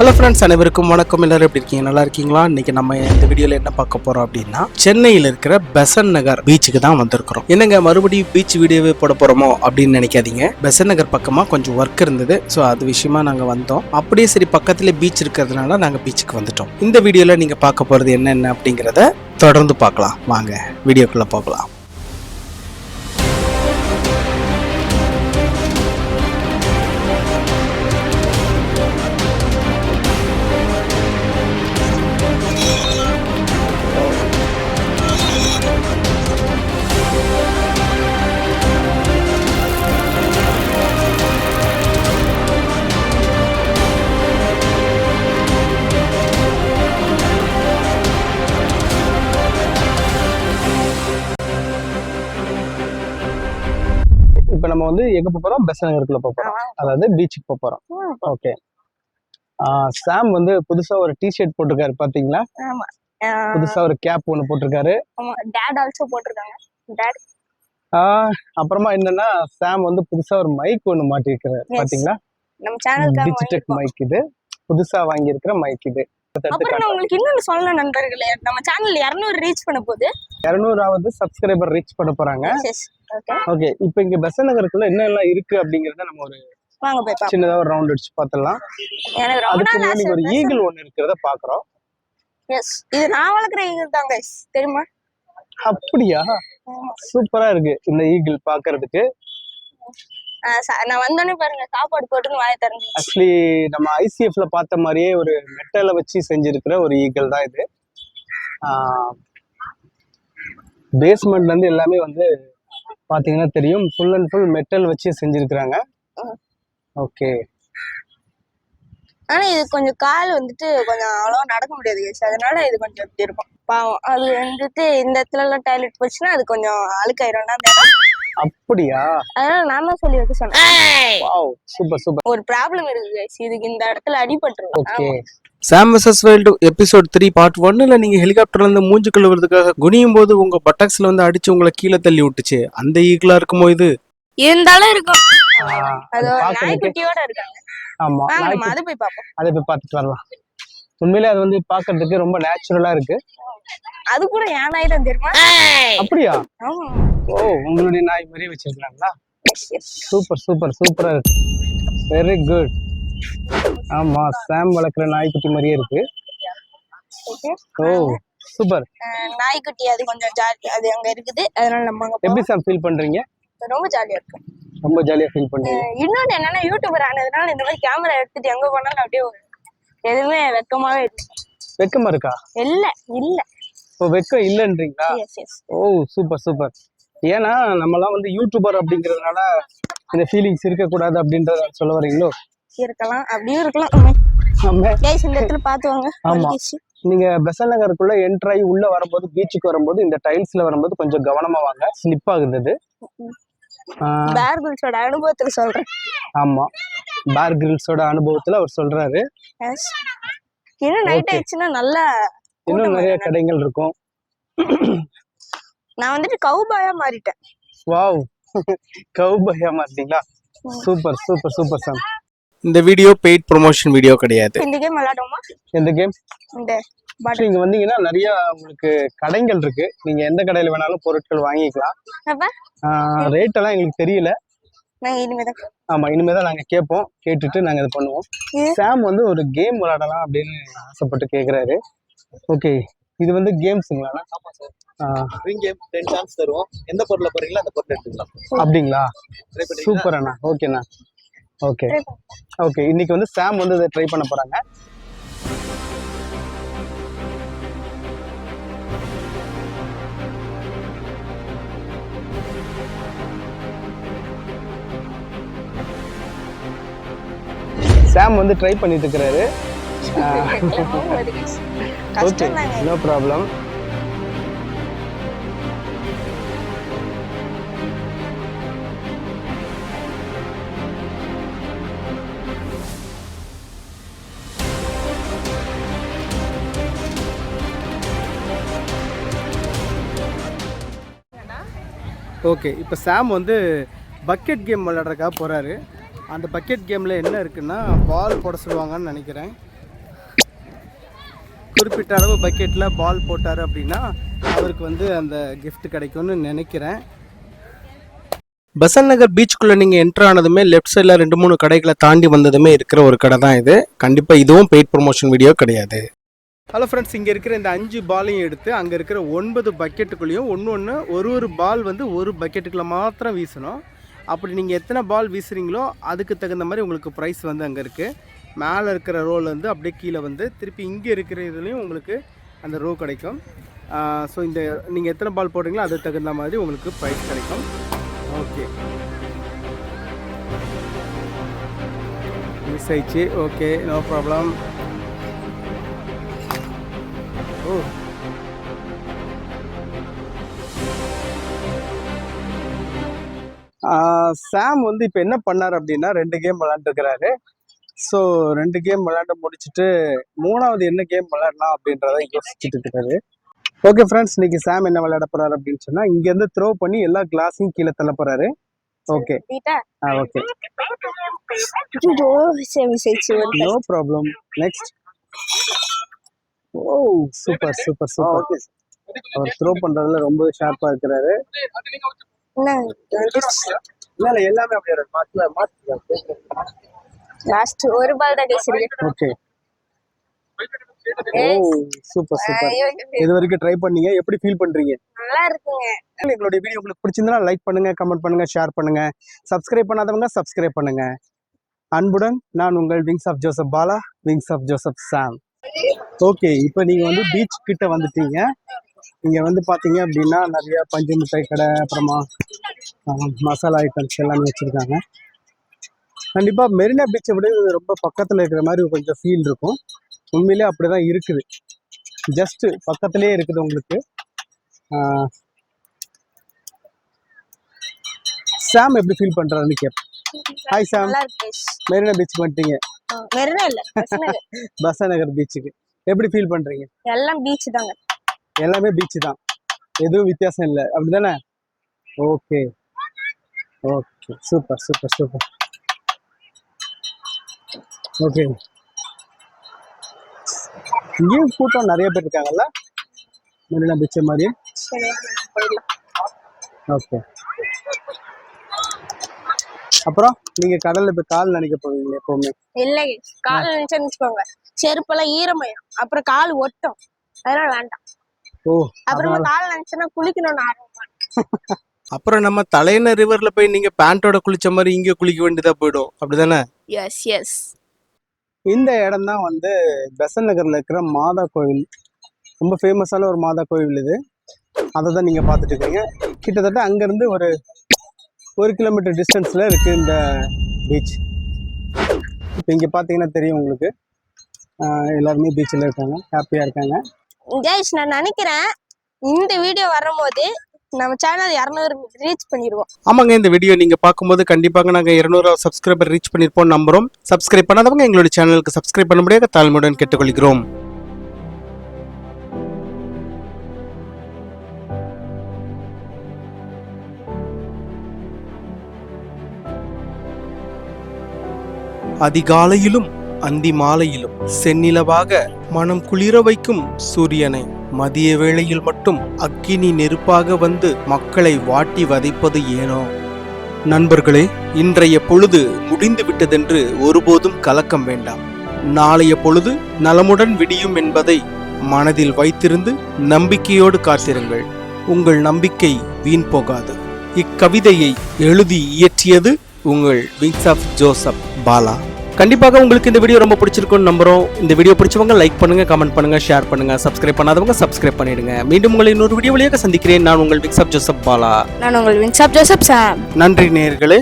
Hello friends அனைவருக்கும் வணக்கம். எல்லாரும் எப்படி இருக்கீங்க? நல்லா இருக்கீங்களா? இன்னைக்கு நம்ம இந்த வீடியோல என்ன பார்க்க போறோம் அப்படின்னா சென்னையில் இருக்கிற பெசன் நகர் பீச்சுக்கு தான் வந்திருக்கிறோம். என்னங்க மறுபடியும் பீச் வீடியோவே போட போறோமோ அப்படின்னு நினைக்காதீங்க. பெசன் நகர் பக்கமா கொஞ்சம் ஒர்க் இருந்தது. ஸோ அது விஷயமா நாங்க வந்தோம். அப்படியே சரி பக்கத்துல பீச் இருக்கிறதுனால நாங்க பீச்சுக்கு வந்துட்டோம். இந்த வீடியோல நீங்க பார்க்க போறது என்னென்ன அப்படிங்கிறத தொடர்ந்து பார்க்கலாம். வாங்க வீடியோக்குள்ள போகலாம். இப்போ நம்ம வந்து எங்க போறோம்? பெசன் நகருக்குள்ள போக போறோம் அதாவது பீச்சுக்கு போறோம். ஓகே. சாம் வந்து புதுசா ஒரு டிஷர்ட் போட்டிருக்காரு பாத்தீங்களா? புதுசா ஒரு கேப் ஒன்னு போட்டிருக்காரு. டேட் ஆல்சோ போட்டிருக்காங்க. டேட் அப்புறமா என்னன்னா சாம் வந்து புதுசா ஒரு மைக் ஒன்னு மாட்டிருக்காரு. பாத்தீங்களா? நம்ம டிஜிடெக் வாங்கியிருக்கோம். மைக் இது. புதுசா வாங்கி இருக்கிற மைக் இது அப்புறம் நான் உங்களுக்கு இன்னொன்னு சொல்லணும் நண்பர்களே. நம்ம சேனல் 200 ரீச் பண்ண போகுது. இருநூறாவது சப்ஸ்கிரைபர் ரீச் பண்ண போறாங்க. ஓகே இப்போ இங்க பெசன் நகருக்குள்ள என்ன எல்லாம் இருக்கு அப்படிங்கறத நம்ம ஒரு வாங்க போய் பாப்போம். சின்னதா ஒரு ரவுண்ட் அடிச்சு பார்த்தலாம் எனக்கு ரொம்ப அதுக்கு நாள் முன்னாடி ஒரு ஈகிள் ஒன்னு இருக்கிறத பாக்குறோம். எஸ் இது நான் வளர்க்குற ஈகிள் தான் guys. தெரியுமா? அப்படியா? சூப்பரா இருக்கு இந்த ஈகிள் பாக்குறதுக்கு. நான் வந்தோடனே பாருங்க சாப்பாடு போட்டுன்னு வாய திறந்து ஆக்சுவலி நம்ம ஐசிஎஃப்ல பார்த்த மாதிரியே ஒரு மெட்டலை வச்சு செஞ்சிருக்கிற ஒரு ஈகிள் தான் இது. பேஸ்மெண்ட்ல இருந்து எல்லாமே வந்து பாத்தீங்கன்னா தெரியும். ஃபுல் அண்ட் ஃபுல் மெட்டல் வச்சு செஞ்சிருக்கிறாங்க. ஓகே ஆனா இது கொஞ்சம் கால் வந்துட்டு கொஞ்சம் அவ்வளவா நடக்க முடியாது guys. அதனால இது கொஞ்சம் இப்படி இருக்கும். பாவம். அது வந்துட்டு இந்த இடத்துல எல்லாம் டாய்லெட் போச்சுன்னா அது கொஞ்சம் அழுக்காயிரும். அந்த இடம் அப்படியா? அதனால நான் தான் சொல்லி வைக்க சொன்னேன். சூப்பர் சூப்பர் ஒரு ப்ராப்ளம் இருக்கு guys. இதுக்கு இந்த இடத்துல அடிபட்டுரும். Okay Sam versus world episode three part ஒன்னுல நீங்க ஹெலிகாப்டர்ல இருந்து மூஞ்சி கழுவுறதுக்காக குனியும் போது உங்க பட்டாக்ஸ்ல வந்து அடிச்சு உங்களை கீழே தள்ளி விட்டுச்சு. அந்த ஈகிளா இருக்குமோ இது? இருந்தாலும் இருக்கும். ஆமா அதை போய் பார்ப்போம். அதை போய் பார்த்துட்டு வரலாம். உண்மையிலே அது வந்து பாக்குறதுக்கு ரொம்ப நேச்சுரலா இருக்கு. அது கூட ஏன் நாய் தான் தெரியுமா? அப்படியா? ஆமா. ஓ உங்களுடைய நாய் மாதிரியே வச்சிருக்காங்களா சூப்பர் சூப்பர் சூப்பரா இருக்கு. வெரி குட் ஆமா சாம் வளர்க்குற நாய்க்குட்டி மாதிரியே இருக்கு. Oh super. நாய்க்குட்டி அது கொஞ்சம் ஜாலி அது அங்க இருக்குது. அதனால நம்ம அங்க எப்படி சாம் ஃபீல் பண்றீங்க? ரொம்ப ஜாலியா இருக்கும் ரொம்ப ஜாலியா ஃபீல் பண்றீங்க. இன்னொன்னு என்னன்னா யூடியூபர் ஆனதுனால இந்த மாதிரி கேமரா எடுத்துட்டு எங்க போனாலும் அப்படியே எதுவுமே வெக்கமாவே இருக்கு வெக்கமா இருக்கா? இல்ல இல்ல. இப்போ வெக்கம் இல்லைன்றீங்களா? ஓ சூப்பர் சூப்பர். ஏன்னா நம்மலாம் வந்து யூடியூபர் அப்படிங்கிறதுனால இந்த ஃபீலிங்ஸ் இருக்கக்கூடாது அப்படின்றத சொல்ல வரீங்களோ? இருக்கலாம் அப்படியும் இருக்கலாம். கைஸ் இந்த இடத்துல ஆமா. நீங்க பெசல் நகருக்குள்ள என்ட்ரு ஆகி உள்ள வரும்போது பீச்சுக்கு வரும்போது இந்த டைல்ஸ்ல வரும்போது கொஞ்சம் கவனமா வாங்க. ஸ்லிப் ஆகுது பேர் குல்ஸோட அனுபவத்துல சொல்றேன். ஆமா. பார் கிரில்ஸோட அனுபவத்துல அவர் சொல்றாரு. இன்னும் நைட். ஆயிடுச்சுன்னா நல்லா இன்னும் நிறைய. கடைகள் இருக்கும். நான் வந்துட்டு கவுபாயா மாறிட்டேன். வாவ் கௌபையா மாட்டீங்களா ம். சூப்பர் சூப்பர் சூப்பர் சார் இந்த வீடியோ பெய்ட் ப்ரொமோஷன் வீடியோ கிடையாது. இந்த கேம் விளையாடுவோமா? இந்த கேம் இந்த பட் இங்க வந்தீங்கன்னா நிறைய உங்களுக்கு கடைகள் இருக்கு. நீங்க எந்த கடையில வேணாலும் பொருட்கள் வாங்கிக்கலாம். அப்ப? ரேட் எல்லாம் எங்களுக்கு தெரியல. நாங்க இனிமேதான். ஆமா இனிமேதான் நாங்க கேட்போம். கேட்டுட்டு நாங்க இது பண்ணுவோம்? சாம் வந்து ஒரு கேம் விளையாடலாம் அப்படின்னு ஆசைப்பட்டு கேக்குறாரு. ஓகே இது வந்து கேம்ஸுங்களா ரிங் கேம் டென் சான்ஸ் தருவோம். எந்த பொருளை போறீங்களோ அந்த பொருளை எடுத்துக்கலாம். அப்படிங்களா? சூப்பர் அண்ணா. ஓகேண்ணா ஓகே. ஓகே இன்னைக்கு வந்து சாம் வந்து இதை ட்ரை பண்ண போறாங்க. சாம் வந்து ட்ரை பண்ணிட்டு இருக்கிறாரு. ஓகே நோ ப்ராப்ளம் ஓகே இப்போ சாம் வந்து பக்கெட் கேம் விளையாடுறதுக்காக போகிறாரு அந்த பக்கெட் கேமில் என்ன இருக்குன்னா பால் போட சொல்லுவாங்கன்னு நினைக்கிறேன். குறிப்பிட்ட அளவு பக்கெட்டில் பால் போட்டார் அப்படின்னா அவருக்கு வந்து அந்த கிஃப்ட் கிடைக்கும்னு நினைக்கிறேன். பசன் நகர் பீச்சுக்குள்ளே நீங்கள் என்ட்ரு ஆனதுமே லெஃப்ட் சைடில் ரெண்டு மூணு கடைகளை தாண்டி வந்ததுமே இருக்கிற ஒரு கடை தான் இது. கண்டிப்பாக இதுவும் பெய்ட் ப்ரொமோஷன் வீடியோ கிடையாது. ஹலோ ஃப்ரெண்ட்ஸ் இங்கே இருக்கிற இந்த அஞ்சு பாலையும் எடுத்து அங்கே இருக்கிற ஒன்பது பக்கெட்டுக்குள்ளேயும் ஒன்று ஒன்று ஒரு ஒரு பால் வந்து ஒரு பக்கெட்டுக்குள்ளே மாத்திரம் வீசணும். அப்படி நீங்கள் எத்தனை பால் வீசுகிறீங்களோ அதுக்கு தகுந்த மாதிரி உங்களுக்கு ப்ரைஸ் வந்து அங்கே இருக்குது மேலே இருக்கிற ரோல் வந்து அப்படியே கீழே வந்து திருப்பி இங்கே இருக்கிற இதுலேயும் உங்களுக்கு அந்த ரோ கிடைக்கும். ஸோ இந்த நீங்கள் எத்தனை பால் போடுறீங்களோ அதுக்கு தகுந்த மாதிரி உங்களுக்கு ப்ரைஸ் கிடைக்கும். ஓகே மிஸ் ஆயிடுச்சு. Okay no problem oh Sam வந்து இப்போ என்ன பண்ணார் அப்படின்னா ரெண்டு கேம் விளாண்டுருக்கிறாரு ஸோ ரெண்டு கேம் விளையாண்டு முடிச்சுட்டு மூணாவது என்ன கேம் விளையாடலாம் அப்படின்றத யோசிச்சுட்டு இருக்காரு. ஓகே ஃப்ரெண்ட்ஸ் இன்னைக்கு சாம் என்ன விளையாட போறாரு அப்படின்னு சொன்னா இங்க இருந்து த்ரோ பண்ணி எல்லா கிளாஸையும் கீழே தள்ள போறாரு. Okay ah okay no problem next oh super super super. அவர் த்ரோ பண்றதுல ரொம்ப ஷார்ப்பா இருக்கிறாரு. இல்ல இல்ல எல்லாமே அப்படியே. மாத்தல மாத்தல லாஸ்ட் ஒரு பால் தான் பேசிருக்கு ஓகே ஓ சூப்பர் சூப்பர் இது வரைக்கும் ட்ரை பண்ணீங்க. எப்படி ஃபீல் பண்றீங்க? நல்லா இருக்குங்க. எங்களுடைய வீடியோ உங்களுக்கு பிடிச்சிருந்தா லைக் பண்ணுங்க கமெண்ட் பண்ணுங்க ஷேர் பண்ணுங்க. சப்ஸ்கிரைப் பண்ணாதவங்க சப்ஸ்கிரைப் பண்ணுங்க. அன்புடன் நான் உங்கள் wings of Joseph Bala wings of Joseph Sam okay இப்போ நீங்க வந்து பீச் கிட்ட வந்துட்டீங்க. இங்க வந்து பாத்தீங்க அப்படின்னா நிறைய பஞ்சு மிட்டாய் கடை அப்புறமா மசாலா ஐட்டம்ஸ் எல்லாமே வச்சிருக்காங்க. கண்டிப்பா மெரினா பீச்சை விட இது ரொம்ப பக்கத்துல இருக்கிற மாதிரி கொஞ்சம் ஃபீல் இருக்கும். உண்மையிலே அப்படிதான் இருக்குது. ஜஸ்ட் பக்கத்துலயே இருக்குது உங்களுக்கு. சாம் எப்படி ஃபீல் பண்றாருன்னு கேட்பேன் ஹாய் சாம். மெரினா பீச்சுக்கு வந்துட்டீங்க. ஆ, மெரினா இல்ல பீச்சுக்கு எப்படி ஃபீல் பண்றீங்க? எல்லாம் பீச் தாங்க. எல்லாமே பீச் தான். எதுவும் வித்தியாசம் இல்லை. அப்படிதானே? Okay okay super super super okay இங்கேயும் கூட்டம் நிறைய பேர் இருக்காங்கல்ல? மெரினா பீச் மாதிரி. ஓகே அப்புறம் நீங்க கடல்ல போய் கால் நினைக்க போவீங்க எப்பவுமே? இல்ல. கால் நினைச்சேன்னு வச்சுக்கோங்க. செருப்பெல்லாம் ஈரமயம் அப்புறம் கால் ஒட்டும். அதனால வேண்டாம். ஓ அப்புறமா கால் நினைச்சேன்னா குளிக்கணும்னு ஆர்வமா. அப்புறம் நம்ம தலையண ரிவர்ல போய் நீங்க பேண்டோட குளிச்ச மாதிரி இங்க குளிக்க வேண்டியதா போயிடும். அப்படிதானே? எஸ் எஸ் இந்த இடம் தான் வந்து பெசன் நகர்ல இருக்கிற மாதா கோவில். ரொம்ப ஃபேமஸான ஒரு மாதா கோவில் இது. அதை தான் நீங்கள் பார்த்துட்டு இருக்கீங்க. கிட்டத்தட்ட அங்கேருந்து ஒரு ஒரு கிலோமீட்டர் டிஸ்டன்ஸில் இருக்குது இந்த பீச் இப்போ இங்கே பார்த்தீங்கன்னா தெரியும் உங்களுக்கு. எல்லாருமே பீச்சில் இருக்காங்க. ஹாப்பியாக இருக்காங்க. ஜெய்ஸ் நான் நினைக்கிறேன் இந்த வீடியோ வரும்போது நம்ம சேனல் இரநூறு ரீச் பண்ணிடுவோம். ஆமாங்க இந்த வீடியோ நீங்க பார்க்கும்போது கண்டிப்பாக நாங்க இருநூறு சப்ஸ்கிரைபர் ரீச் பண்ணிருப்போம் நம்புறோம். சப்ஸ்கிரைப் பண்ணாதவங்க எங்களுடைய சேனலுக்கு சப்ஸ்கிரைப் பண்ணும்படியாக தாழ்மையுடன் கேட்டுக்கொள்கிறோம். அதிகாலையிலும் அந்தி மாலையிலும் செந்நிலவாக மனம் குளிர வைக்கும் சூரியனை. மதிய வேளையில் மட்டும் அக்கினி நெருப்பாக வந்து மக்களை வாட்டி வதைப்பது ஏனோ? நண்பர்களே இன்றைய பொழுது முடிந்து விட்டதென்று ஒருபோதும் கலக்கம் வேண்டாம். நாளைய பொழுது நலமுடன் விடியும் என்பதை மனதில் வைத்திருந்து நம்பிக்கையோடு காத்திருங்கள். உங்கள் நம்பிக்கை வீண் போகாது. இக்கவிதையை எழுதி இயற்றியது உங்கள் விங்ஸ் ஆஃப் ஜோசப் பாலா. கண்டிப்பாக உங்களுக்கு இந்த வீடியோ ரொம்ப பிடிச்சிருக்கும்னு நம்புறோம். இந்த வீடியோ பிடிச்சவங்க லைக் பண்ணுங்க கமெண்ட் பண்ணுங்க ஷேர் பண்ணுங்க சப்ஸ்கிரைப் பண்ணாதவங்க சப்ஸ்கிரைப் பண்ணிடுங்க. மீண்டும் உங்களை இன்னொரு வீடியோ வழியாக சந்திக்கிறேன். நான் உங்கள் விக்ஸ் ஆஃப் ஜோசப் பாலா. நான் உங்கள் விங்ஸ் ஆஃப் ஜோசப் சாம் நன்றி நேயர்களே